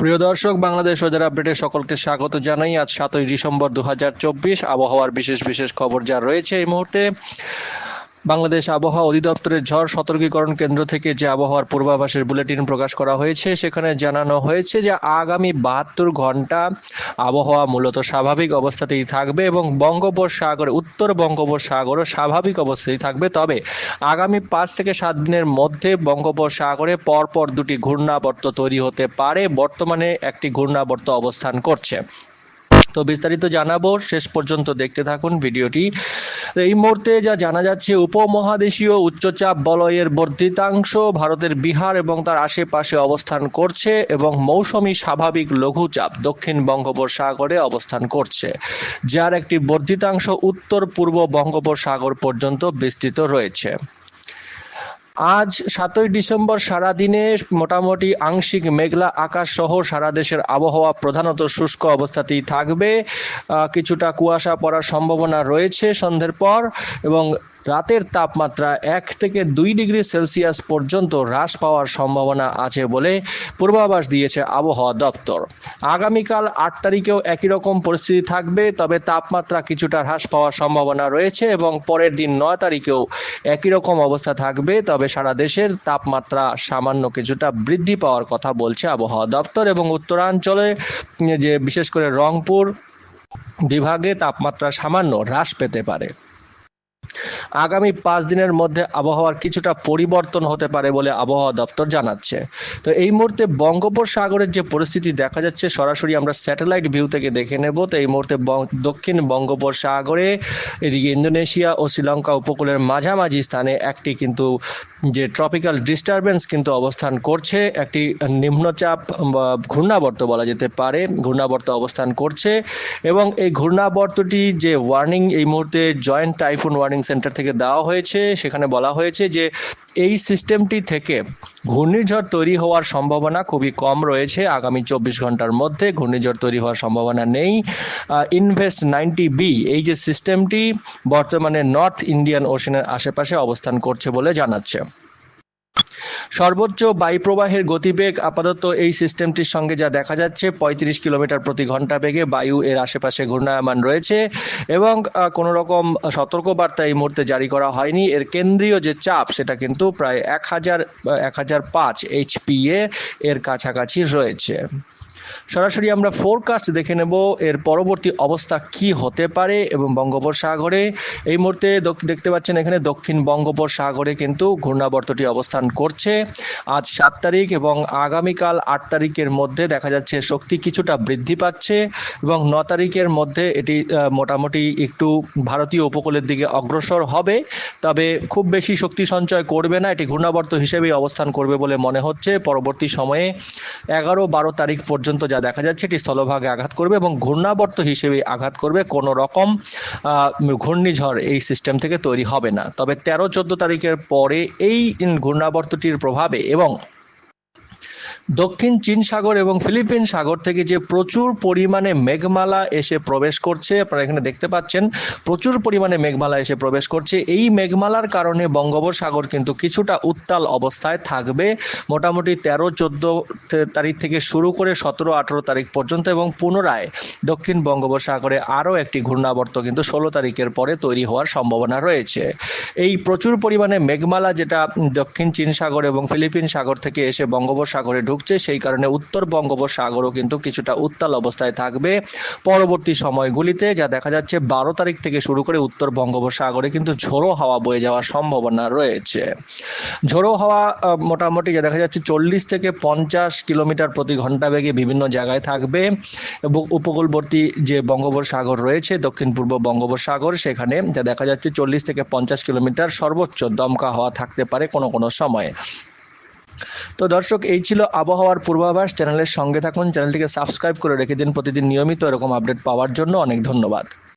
প্রিয় দর্শক, বাংলাদেশ ওয়েদার আপডেটে সকলকে স্বাগত জানাই। আজ সাতই ডিসেম্বর দু হাজার চব্বিশ, আবহাওয়ার বিশেষ বিশেষ খবর যা রয়েছে এই মুহূর্তে। বাংলাদেশ আবহাওয়া অধিদপ্তরের ঝড় সতর্কীকরণ কেন্দ্র থেকে যে আবহাওয়ার পূর্বাভাসের বুলেটিন প্রকাশ করা হয়েছে, সেখানে জানানো হয়েছে যে আগামী বাহাত্তর ঘণ্টা আবহাওয়া মূলত স্বাভাবিক অবস্থাতেই থাকবে এবং বঙ্গোপসাগরে, উত্তর বঙ্গোপসাগরও স্বাভাবিক অবস্থাতেই থাকবে। তবে আগামী পাঁচ থেকে সাত দিনের মধ্যে বঙ্গোপসাগরে পরপর দুটি ঘূর্ণাবর্ত তৈরি হতে পারে। বর্তমানে একটি ঘূর্ণাবর্ত অবস্থান করছে। তো বিস্তারিত জানাব। শেষ পর্যন্ত দেখতে থাকুন ভিডিওটি। এই মুহূর্তে যা জানা যাচ্ছে, উপমহাদেশীয় উচ্চচাপ বলয়ের বর্ধিতাংশ ভারতের বিহার এবং তার আশেপাশে অবস্থান করছে এবং মৌসুমি স্বাভাবিক লঘুচাপ দক্ষিণ বঙ্গোপসাগরে অবস্থান করছে, যার একটি বর্ধিতাংশ উত্তর পূর্ব বঙ্গোপসাগর পর্যন্ত বিস্তৃত রয়েছে। আজ সাতই ডিসেম্বর সারাদিনে মোটামুটি আংশিক মেঘলা আকাশ সহ সারা দেশের আবহাওয়া প্রধানত শুষ্ক অবস্থাতেই থাকবে। কিছুটা কুয়াশা পড়ার সম্ভাবনা রয়েছে সন্ধ্যের পর এবং রাতের তাপমাত্রা এক থেকে দুই ডিগ্রি সেলসিয়াস পর্যন্ত হ্রাস পাওয়ার সম্ভাবনা আছে বলে পূর্বাভাস দিয়েছে আবহাওয়া দপ্তর। আগামীকাল আট তারিখেও একই রকম পরিস্থিতি থাকবে, তবে তাপমাত্রা কিছুটা হ্রাস পাওয়ার সম্ভাবনা রয়েছে এবং পরের দিন নয় তারিখেও একই রকম অবস্থা থাকবে, তবে সারা দেশের তাপমাত্রা সামান্য কিছুটা বৃদ্ধি পাওয়ার কথা বলছে আবহাওয়া দপ্তর এবং উত্তরাঞ্চলে যে বিশেষ করে রংপুর বিভাগে তাপমাত্রা সামান্য হ্রাস পেতে পারে। আগামী পাঁচ দিনের মধ্যে আবহাওয়ার কিছুটা পরিবর্তন হতে পারে বলে আবহাওয়া দপ্তর জানাচ্ছে। তো এই মুহূর্তে বঙ্গোপসাগরের যে পরিস্থিতি দেখা যাচ্ছে, সরাসরি আমরা স্যাটেলাইট ভিউ থেকে দেখে নেব। তো এই মুহূর্তে দক্ষিণ বঙ্গোপসাগরে, এদিকে ইন্দোনেশিয়া ও শ্রীলঙ্কা উপকূলের মাঝামাঝি স্থানে একটি কিন্তু যে ট্রপিক্যাল ডিস্টারবেন্স কিন্তু অবস্থান করছে, একটি নিম্নচাপ বা ঘূর্ণাবর্ত বলা যেতে পারে। ঘূর্ণাবর্ত অবস্থান করছে এবং এই ঘূর্ণাবর্তটি যে ওয়ার্নিং এই মুহূর্তে জয়েন্ট টাইফুন ওয়ার্নিং সেন্টার থেকে দেওয়া হয়েছে। সেখানে বলা হয়েছে যে এই সিস্টেমটি থেকে ঘূর্ণিঝড় তৈরি হওয়ার সম্ভাবনা খুবই কম রয়েছে। আগামী চব্বিশ ঘণ্টার মধ্যে ঘূর্ণিঝড় তৈরি হওয়ার সম্ভাবনা নেই। ইনভেস্ট নাইনটি বি এই যে সিস্টেমটি বর্তমানে নর্থ ইন্ডিয়ান ওশনের আশেপাশে অবস্থান করছে বলে জানাচ্ছে। সর্বোচ্চ বায়ুপ্রবাহের গতিবেগ আপাতত এই সিস্টেমটির সঙ্গে যা দেখা যাচ্ছে, পঁয়ত্রিশ কিলোমিটার প্রতি ঘণ্টা বেগে বায়ু এর আশেপাশে ঘূর্ণায়মান রয়েছে এবং কোনো রকম সতর্কবার্তা এই মুহূর্তে জারি করা হয়নি। এর কেন্দ্রীয় যে চাপ, সেটা কিন্তু প্রায় এক হাজার এক হাজার পাঁচ এইচপিএ এর কাছাকাছি রয়েছে। সরাসরি আমরা ফোরকাস্ট দেখে নেব এর পরবর্তী অবস্থা কি হতে পারে এবং বঙ্গোপসাগরে। এই মুহূর্তে দেখতে পাচ্ছেন এখানে দক্ষিণ বঙ্গোপসাগরে কিন্তু ঘূর্ণাবর্তটি অবস্থান করছে। আজ সাত তারিখ এবং আগামীকাল আট তারিখের মধ্যে দেখা যাচ্ছে শক্তি কিছুটা বৃদ্ধি পাচ্ছে এবং ন তারিখের মধ্যে এটি মোটামুটি একটু ভারতীয় উপকূলের দিকে অগ্রসর হবে। তবে খুব বেশি শক্তি সঞ্চয় করবে না, এটি ঘূর্ণাবর্ত হিসেবেই অবস্থান করবে বলে মনে হচ্ছে। পরবর্তী সময়ে এগারো বারো তারিখ পর্যন্ত যা দেখা যাচ্ছে এটি স্থলভাগে আঘাত করবে এবং ঘূর্ণাবর্ত হিসেবে আঘাত করবে কোনো রকম ঘূর্ণিঝড় এই সিস্টেম থেকে তৈরি হবে না। তবে তেরো চোদ্দ তারিখের পরে এই ঘূর্ণাবর্তটির প্রভাবে এবং দক্ষিণ চীন সাগর এবং ফিলিপিন সাগর থেকে যে প্রচুর পরিমাণে মেঘমালা এসে প্রবেশ করছে, আপনারা এখানে দেখতে পাচ্ছেন, প্রচুর পরিমাণে মেঘমালা এসে প্রবেশ করছে। এই মেঘমালার কারণে বঙ্গোপসাগর কিন্তু কিছুটা উত্তাল অবস্থায় থাকবে। মোটামুটি তেরো, চোদ্দ তারিখ থেকে শুরু করে সতেরো, আঠেরো তারিখ পর্যন্ত এবং পুনরায় দক্ষিণ বঙ্গোপসাগরে আরও একটি ঘূর্ণাবর্ত কিন্তু ষোলো তারিখের পরে তৈরি হওয়ার সম্ভাবনা রয়েছে। এই প্রচুর পরিমাণে মেঘমালা যেটা দক্ষিণ চীন সাগর এবং ফিলিপিন সাগর থেকে এসে বঙ্গোপসাগরে ঢুকছে, সেই কারণে উত্তর বঙ্গোপসাগরও কিন্তু কিছুটা উত্তাল অবস্থায় থাকবে। পরবর্তী সময়গুলিতে যা দেখা যাচ্ছে, বারো তারিখ থেকে শুরু করে উত্তর বঙ্গোপসাগরে কিন্তু ঝোড়ো হাওয়া বয়ে যাওয়ার সম্ভাবনা রয়েছে। ঝোড়ো হাওয়া মোটামুটি যা দেখা যাচ্ছে, চল্লিশ থেকে পঞ্চাশ কিলোমিটার প্রতি ঘণ্টা বেগে বিভিন্ন জায়গায় থাকবে। এবং উপকূলবর্তী যে বঙ্গোপসাগর রয়েছে, দক্ষিণ পূর্ব বঙ্গোপসাগর, সেখানে যা দেখা যাচ্ছে, চল্লিশ থেকে পঞ্চাশ কিলোমিটার সর্বোচ্চ দমকা হওয়া থাকতে পারে কোনো কোনো সময়ে। তো দর্শক, এই ছিল আবহাওয়ার পূর্বাভাস। চ্যানেলের সঙ্গে থাকুন, চ্যানেলটিকে সাবস্ক্রাইব করে রেখে দিন প্রতিদিন নিয়মিত এরকম আপডেট পাওয়ার জন্য। অনেক ধন্যবাদ।